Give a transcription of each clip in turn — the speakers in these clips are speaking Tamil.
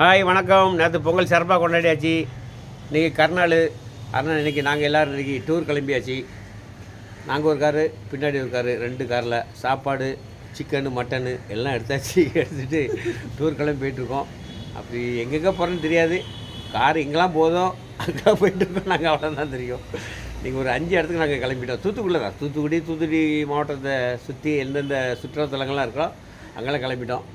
ஹாய் வணக்கம். நேற்று பொங்கல் சிறப்பாக கொண்டாடியாச்சு. இன்றைக்கி கருநாள். அதனால் இன்றைக்கி நாங்கள் எல்லோரும் இன்றைக்கி டூர் கிளம்பியாச்சு. நாங்கள் ஒரு காரு பின்னாடி ஒரு காரு ரெண்டு காரில் சாப்பாடு சிக்கனு மட்டனு எல்லாம் எடுத்தாச்சு. எடுத்துகிட்டு டூர் கிளம்பி போயிட்டுருக்கோம் அப்படி எங்கெங்கே போகிறோன்னு தெரியாது. கார் எங்கெல்லாம் போதும். அங்கே போயிட்டுருக்கோம் நாங்கள் அவ்வளோதான் தெரியும். நீங்கள் ஒரு அஞ்சு இடத்துக்கு நாங்கள் கிளம்பிட்டோம். தூத்துக்குடியில் தான் தூத்துக்குடி தூத்துக்குடி மாவட்டத்தை சுற்றி எந்தெந்த சுற்றுலாத்தலங்கள்லாம் இருக்கோ அங்கெல்லாம் கிளம்பிட்டோம்.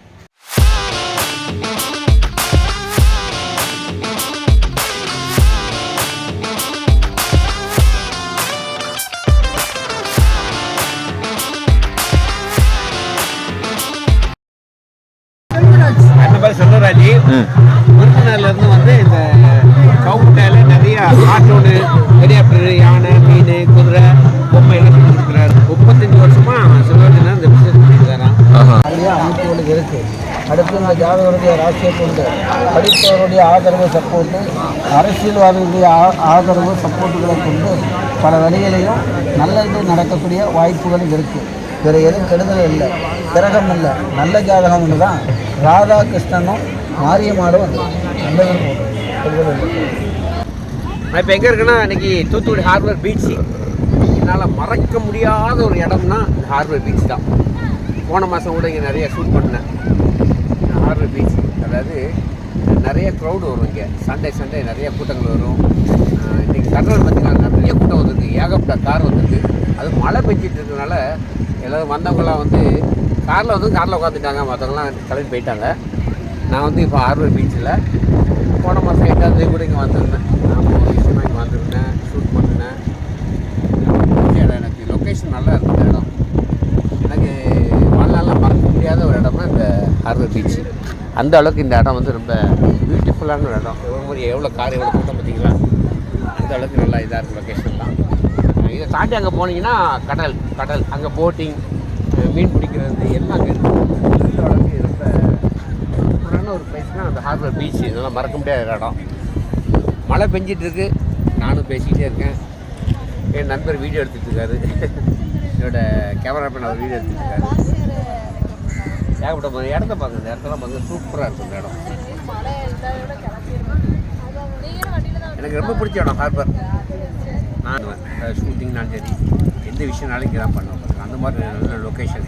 விருதுநகர்லேருந்து வந்து இந்த கவுட்டால நிறைய ஆட்டோடு ஹெலிகாப்டர் யானை மீன் குதிரை பொம்மை எல்லாம் கொடுக்குறாரு முப்பத்தஞ்சு வருஷமா சிவராஜனா இந்த பிசினஸ் பண்ணிட்டு நிறைய அமைப்புகள் இருக்குது அடுத்து இந்த ஜாதகருடைய ராசியை கொண்டு படித்தவருடைய ஆதரவு சப்போர்ட்டு அரசியல்வாதிகளுடைய ஆ- ஆதரவு சப்போர்ட்டுகளை கொண்டு பல வழிகளையும் நல்லது நடக்கக்கூடிய வாய்ப்புகள் இருக்குது வேறு எதுவும் கெடுதல் இல்லை. கிரகம் இல்லை. நல்ல ஜாதகம் ஒன்று தான் ராதாகிருஷ்ணனும் மாரியம்மாளும் நான் இப்போ எங்கே இருக்கேன்னா இன்றைக்கி தூத்துக்குடி ஹார்பர் பீச் என்னால் மறக்க முடியாத ஒரு இடம்னா இந்த ஹார்பர் பீச் தான். போன மாதம் கூட இங்கே நிறைய ஷூட் பண்ணேன். ஹார்பர் பீச் அதாவது நிறைய க்ரௌடு வரும் இங்கே. சண்டே சண்டே நிறைய கூட்டங்கள் வரும். இன்றைக்கி கடல் பார்த்தீங்கன்னா நிறைய கூட்டம் வந்திருக்கு. ஏகப்பட்ட கார் வந்திருக்கு. அது மழை பெஞ்சிட்டு இருக்கிறதுனால எல்லோரும் வந்தவங்களாம் வந்து காரில் வந்து காரில் உட்காந்துட்டாங்க மற்றவங்களாம் கிளம்பி போயிட்டாங்க. நான் வந்து இப்போ ஆர்வர் பீச்சில் போன மாதம் எட்டாவது கூட இங்கே வந்திருந்தேன். நான் விஷயமா இங்கே வந்திருந்தேன் ஷூட் பண்ணினேன். இடம் எனக்கு லொக்கேஷன் நல்லா இருந்த இடம். எனக்கு வாழ்நாளில் மறக்க முடியாத ஒரு இடம்னா இந்த ஆர்வர் பீச். அந்த அளவுக்கு இந்த இடம் வந்து ரொம்ப பியூட்டிஃபுல்லான ஒரு இடம். எவ்வளோ மாதிரி எவ்வளோ கார் எவ்வளோ கூட்டம் பார்த்தீங்களா? அந்த அளவுக்கு நல்லா இதாக இருக்குது லொக்கேஷன்லாம் இதை தாண்டி அங்கே போனீங்கன்னா கடல் கடல். அங்கே போட்டிங் மீன் பிடிக்கிறது எல்லாம் அங்கே இருக்குது அந்த அளவுக்கு ரொம்ப சூப்பரான ஒரு பிளேஸ்னால் அந்த ஹார்பர் பீச் இதெல்லாம் மறக்க முடியாத இடம். மழை பெஞ்சிட்டு இருக்கு நானும் பேசிக்கிட்டே இருக்கேன். என் நண்பர் வீடியோ எடுத்துட்டு இருக்காரு. என்னோட கேமராமேன் அவர் வீடியோ எடுத்துட்டு இருக்காரு. ஏகப்பட்ட மாதிரி இடத்த பாருங்க இந்த இடத்தெல்லாம் பாருங்க சூப்பராக இருக்கும் இந்த இடம். எனக்கு ரொம்ப பிடிச்ச இடம் ஹார்பர் நான் ஷூட்டிங்னாலும் சரி எந்த விஷயம்னாலும் இங்கே தான் பண்ணுவேன். அந்த மாதிரி நல்ல லொக்கேஷன்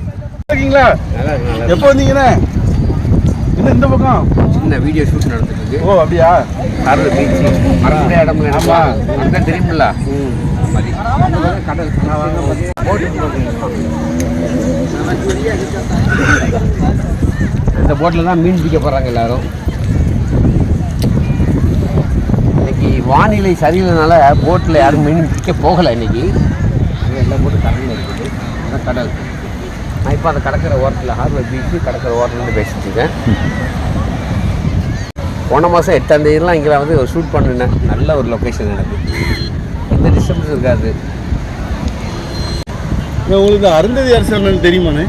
இருக்கீங்களா? நல்லா எப்போ வந்தீங்கண்ணே? என்ன இந்த பக்கம். சின்ன வீடியோ ஷூட் நடந்துட்டு இருக்கு ஓ அப்படியா? கடல் பீச். மறந்த இடம் ஆமா. அங்கே தெரியுமில்ல? மாதிரி கடல் இந்த போட்டில் தான் மீன் பிடிக்க போகிறாங்க எல்லாரும். இன்னைக்கு வானிலை சரியில்லைனால போட்டில் யாரும் மீன் பிடிக்க போகலை இன்னைக்கு. அங்கே எல்லா போட்டும் கடலில் இருக்குது. அதான் கடல். நான் இப்போ அந்த கடற்கரை ஓரத்தில் ஹார்பர் பீச்சு கடற்கரை ஓரத்துலேருந்து பேசிட்டு இருக்கேன். போன மாதம் எட்டாம் தேதியெலாம் இங்கே வந்து ஒரு ஷூட் பண்ணினேன். நல்ல ஒரு லொக்கேஷன் எனக்கு. எந்த டிஸ்டர்பன்ஸ் இருக்காது. உங்களுக்கு அருந்ததி அரசன் தெரியுமாண்ணே?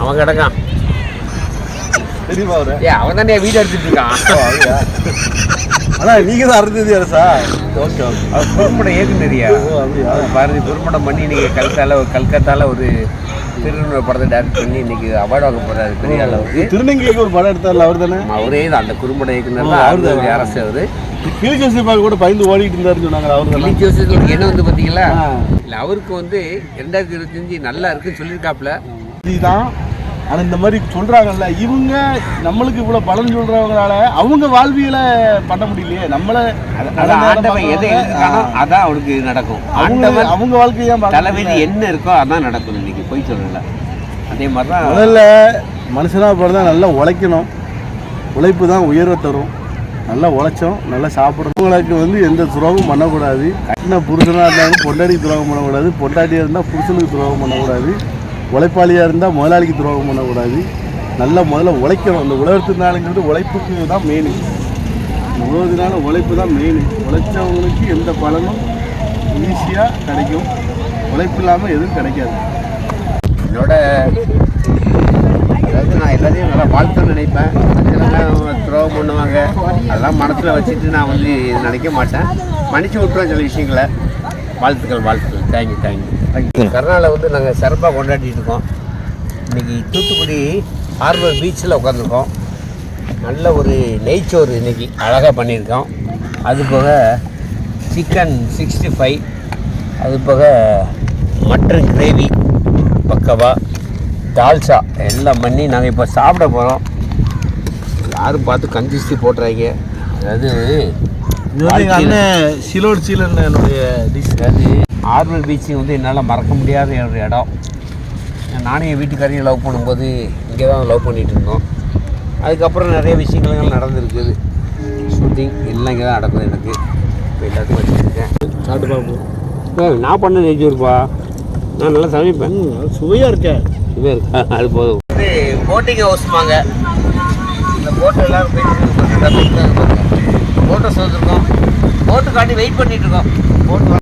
அவன் கிடக்கான். தெரியுமா அவரு? ஏ அவன் தானே வீடியோ எடுத்துட்டு இருக்கான். அண்ணா நீங்க தான் அருந்ததி அரசா ஓகே ஓகே. அப்படியா? அவர் பாரதி குறும்படம் பண்ணி கல்கத்தால ஒரு கல்கத்தால ஒரு திருநூறு படத்தை டேரக்ட் பண்ணி இன்னைக்கு அவார்டு வாங்க போறாரு. பெரிய அளவுக்கு திருநங்கைக்கு ஒரு படம் எடுத்தார்ல அவர் தானே? அவரே தான். அந்த குறும்பட இயக்குனர். அருந்ததி அரசு அவரு. கிளி ஜோசியப்பா கூட பயந்து ஓடிட்டு இருந்தாருன்னு சொன்னாங்க அவர் கிளி ஜோசியத்துக்கு என்ன வந்து பார்த்தீங்களா. இல்லை அவருக்கு வந்து ரெண்டாயிரத்தி இருபத்தஞ்சு நல்லா இருக்குன்னு சொல்லியிருக்காப்புல. இதுதான். ஆனா இந்த மாதிரி சொல்றாங்கல்ல இவங்க நம்மளுக்கு இவ்வளவு பலன் சொல்றவங்களால அவங்க வாழ்வியலை பண்ண முடியலையே. நம்மள ஆண்டவன் எதை அதான் அவனுக்கு நடக்கும். அவங்க அவங்க வாழ்க்கையை முடியல. என்ன இருக்கோ அதான் நடக்கும். போய் சொல்லல அதே மாதிரி தான் முதல்ல மனுஷனாக பிறந்தா நல்லா உழைக்கணும். உழைப்பு தான் உயர்வை தரும். நல்லா உழைச்சோம் நல்லா சாப்பிடணும் உங்களுக்கு வந்து எந்த துரோகமும் பண்ணக்கூடாது. கட்டின புருஷனாக இருந்தாலும் பொண்டாட்டிக்கு துரோகம் பண்ணக்கூடாது. பொண்டாட்டியாக இருந்தால் புருஷனுக்கு துரோகம் பண்ணக்கூடாது. உழைப்பாளியாக இருந்தால் முதலாளிக்கு துரோகம் பண்ணக்கூடாது. நல்லா முதல்ல உழைக்கணும். அந்த உலகத்தினாலுங்கிறது உழைப்புக்கு தான் மெயின் இந்த உழைப்பு தான் மெயின் உழைச்சவங்களுக்கு எந்த பலனும் ஈஸியாக கிடைக்கும். உழைப்பு இல்லாமல் எதுவும் கிடைக்காது. என்னோட அதாவது நான் எல்லாத்தையும் நல்லா வாழ்த்துன்னு நினைப்பேன். மனுஷனெல்லாம் துரோகம் பண்ணுவாங்க. அதெல்லாம் மனசில் வச்சுட்டு நான் வந்து நினைக்க மாட்டேன். மன்னிச்சு விட்டுருவேன் சில விஷயங்களை. வாழ்த்துக்கள் வாழ்த்துக்கள். தேங்க்யூ தேங்க்யூ கருநாளை வந்து நாங்கள் சிறப்பாக கொண்டாடிட்டு இருக்கோம். இன்னைக்கு தூத்துக்குடி ஹார்பர் பீச்சில் உட்காந்துருக்கோம் நல்ல ஒரு நெய்ச்சோறு இன்னைக்கு அழகாக பண்ணியிருக்கோம். அது போக சிக்கன் சிக்ஸ்டி ஃபைவ் அது போக மட்டன் கிரேவி பக்கவா தால்சா எல்லாம் பண்ணி நாங்கள் இப்போ சாப்பிட போகிறோம் யாரும் பார்த்து கஞ்சிஸ்டி போட்டுறாங்க அதாவது சிலோட் சீலன் என்னுடைய டிஷ் அதாவது ஆர்வல் பீச் வந்து என்னால் மறக்க முடியாத ஒரு இடம். நானும் என் வீட்டுக்காரையும் லவ் பண்ணும்போது இங்கே தான் லவ் பண்ணிகிட்டு இருந்தோம். அதுக்கப்புறம் நிறைய விஷயங்கள் நடந்திருக்குது ஷூட்டிங் எல்லாம் இங்கே தான் நடக்குது எனக்கு. இப்போ எல்லாத்தையும் வச்சுருக்கேன் சாப்பிட்டு பார்ப்போம். நான் பண்ண நெய்ச்சோருப்பா நான் நல்லா சமைப்பேன். சுவையாக இருக்கேன் இது இருக்கா. அது போதும். இது போட்டிங் ஹவுஸ்மாங்க இந்த போட்டு எல்லாரும் போயிட்டு போட்டோஸ் வந்திருக்கோம் போட்டு காட்டி வெயிட் பண்ணிட்டு இருக்கோம். போட்டு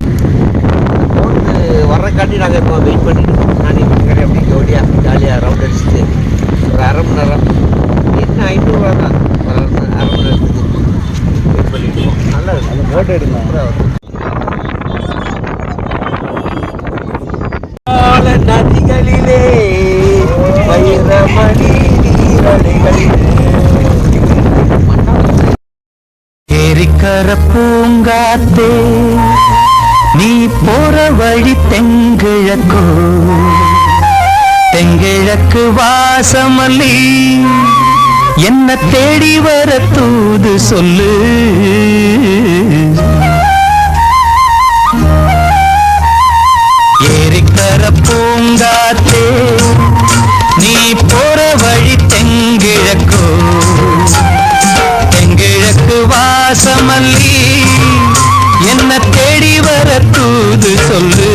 போட்டு வர்றக்காட்டி நாங்கள் இருக்கோம் வெயிட் பண்ணிட்டு இருக்கோம். நான் வீட்டுக்காரே அப்படி ஜோடியாக ஜாலியாக ரவுண்ட் அடிச்சுட்டு ஒரு அரை மணி நேரம். என்ன ஐநூறுரூவா தான் அரை மணி நேரத்துக்கு வெயிட் பண்ணிட்டு இருக்கோம். நல்லா இருக்கு. அந்த மலர பூங்காத்தே நீ போற வழி தெங்கிழக்கோ தெங்கிழக்கு வாசமல்லி என்ன தேடி வர தூது சொல்லு? ஏரிக்கர பூங்காத்தே நீ போ ராசமல்லி என்ன தேடி வர தூது சொல்லு.